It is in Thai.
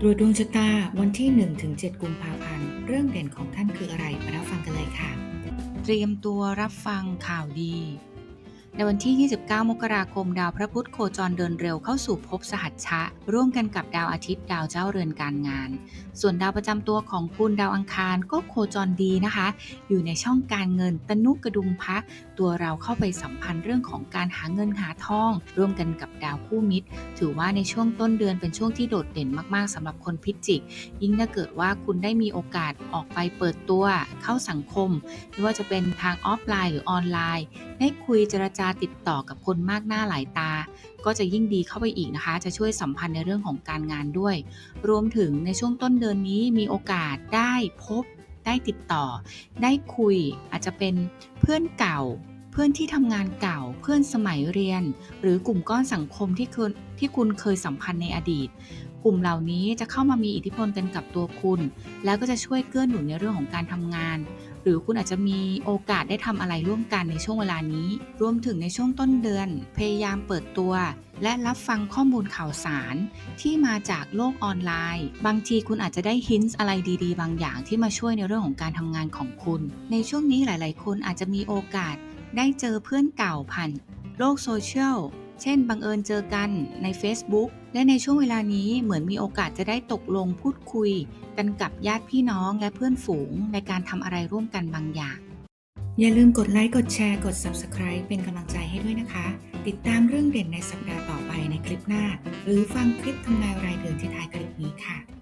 ตรวจดวงชะตาวันที่ 1-7 กุมภาพันธ์ เรื่องเด่นของท่านคืออะไร มารับฟังกันเลยค่ะ เตรียมตัวรับฟังข่าวดี ในวันที่ 29 มกราคม ดาวพระพุธโคจรเดินเร็วเข้าสู่ภพสหัชชะ ร่วมกันกับดาวอาทิตย์ดาวเจ้าเรือนการงาน ส่วนดาวประจำตัวของคุณดาวอังคารก็โคจรดีนะคะ อยู่ในช่องการเงินตนุกระดุมพระตัวเราเข้าไปสัมพันธ์เรื่องของการหาเงินหาทอง ร่วมกันกับดาวคู่มิตร ถือว่าในช่วงต้นเดือนเป็นช่วงที่โดดเด่นมากๆสำหรับคนพิจิก ยิ่งถ้าเกิดว่าคุณได้มีโอกาสออกไปเปิดตัวเข้าสังคม ไม่ว่าจะเป็นทางออฟไลน์หรือออนไลน์ ได้คุยเจรจาติดต่อกับคนมากหน้าหลายตา ก็จะยิ่งดีเข้าไปอีกนะคะ จะช่วยสัมพันธ์ในเรื่องของการงานด้วย รวมถึงในช่วงต้นเดือนนี้มีโอกาสได้พบ ได้ติดต่อ ได้คุยอาจจะเป็นเพื่อนเก่าเพื่อนที่ทำงานเก่าเพื่อนสมัยเรียน หรือกลุ่มก้อนสังคมที่คุณที่คุณเคยสัมพันธ์ในอดีต ลุ่มเหล่านี้จะเข้ามามีอิทธิพลกันกับตัวคุณ แล้วก็จะช่วยเกื้อหนุนในเรื่องของการทำงาน หรือคุณอาจจะมีโอกาสได้ทำอะไรร่วมกันในช่วงเวลานี้ รวมถึงในช่วงต้นเดือน พยายามเปิดตัว และรับฟังข้อมูลข่าวสาร ที่มาจากโลกออนไลน์ บางทีคุณอาจจะได้ฮินส์อะไรดีๆ บางอย่างที่มาช่วยในเรื่องของการทำงานของคุณ ในช่วงนี้หลาย ๆ คนอาจจะมีโอกาสได้เจอเพื่อนเก่าผ่านโลกโซเชียล เช่น บังเอิญเจอกันใน Facebook และในช่วงเวลานี้เหมือนมีโอกาสจะได้ตกลงพูดคุย กันกับญาติพี่น้องและเพื่อนฝูงในการทำอะไรร่วมกันบางอย่าง อย่าลืมกดไลค์ กดแชร์ กด Subscribe เป็นกำลังใจให้ด้วยนะคะ ติดตามเรื่องเด่นในสัปดาห์ต่อไปในคลิปหน้า หรือฟังคลิปทำนายรายเดือนที่ท้ายคลิปนี้ค่ะ